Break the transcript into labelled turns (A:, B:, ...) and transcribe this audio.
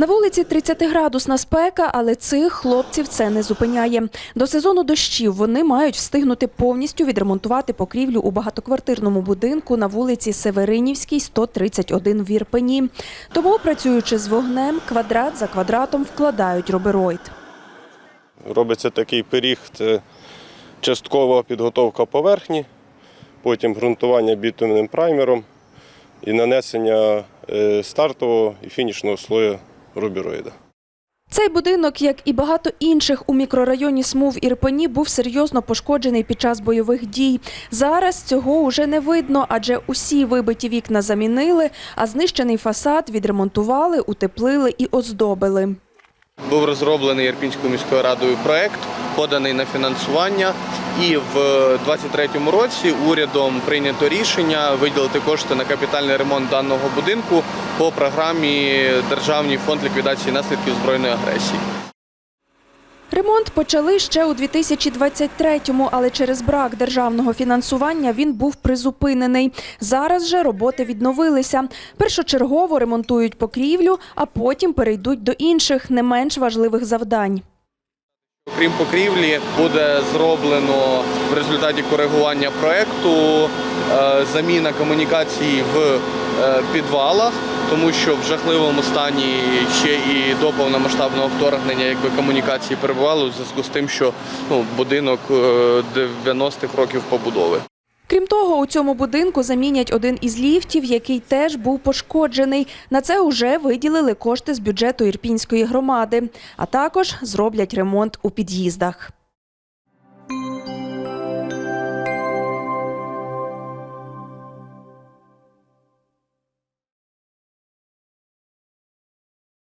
A: На вулиці 30-градусна спека, але цих хлопців це не зупиняє. До сезону дощів вони мають встигнути повністю відремонтувати покрівлю у багатоквартирному будинку на вулиці Северинівській, 131 в Ірпені. Тому, працюючи з вогнем, квадрат за квадратом вкладають робероїд.
B: Робиться такий пиріг, це часткова підготовка поверхні, потім ґрунтування бітумним праймером і нанесення е, стартового і фінішного слою рубіроїда.
A: Цей будинок, як і багато інших у мікрорайоні СМУ в Ірпені, був серйозно пошкоджений під час бойових дій. Зараз цього уже не видно, адже усі вибиті вікна замінили, а знищений фасад відремонтували, утеплили і оздобили.
C: Був розроблений Ірпінською міською радою проект, поданий на фінансування, і в 2023 році урядом прийнято рішення виділити кошти на капітальний ремонт даного будинку по програмі Державний фонд ліквідації наслідків збройної агресії.
A: Ремонт почали ще у 2023-му, але через брак державного фінансування він був призупинений. Зараз же роботи відновилися. Першочергово ремонтують покрівлю, а потім перейдуть до інших, не менш важливих завдань.
C: Крім покрівлі, буде зроблено в результаті коригування проекту е, заміна комунікації в е, підвалах, тому що в жахливому стані ще і до повномасштабного вторгнення якби комунікації перебували у зв'язку з тим, що ну, будинок е, 90-х років побудови.
A: Крім того, у цьому будинку замінять один із ліфтів, який теж був пошкоджений. На це вже виділили кошти з бюджету Ірпінської громади, а також зроблять ремонт у під'їздах.